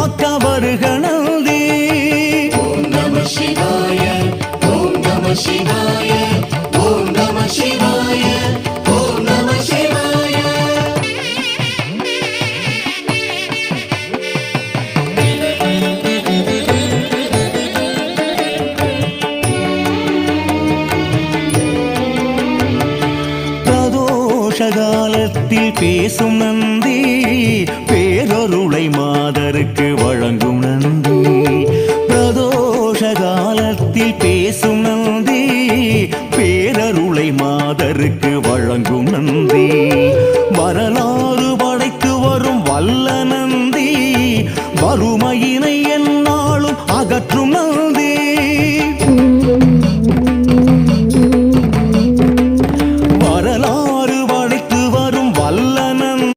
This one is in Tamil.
காக்க வருக நந்தி ஓம் நம சிவாய பேசும் நந்தி பேரருளை மாதருக்கு வழங்கும் நந்தி பிரதோஷ காலத்தில் பேசும் நந்தி பேரருளை மாதருக்கு வழங்கும் நந்தி வரலாறு படைத்து வரும் வல்ல நந்தி வறுமையினை என்னாலும் அகற்றும்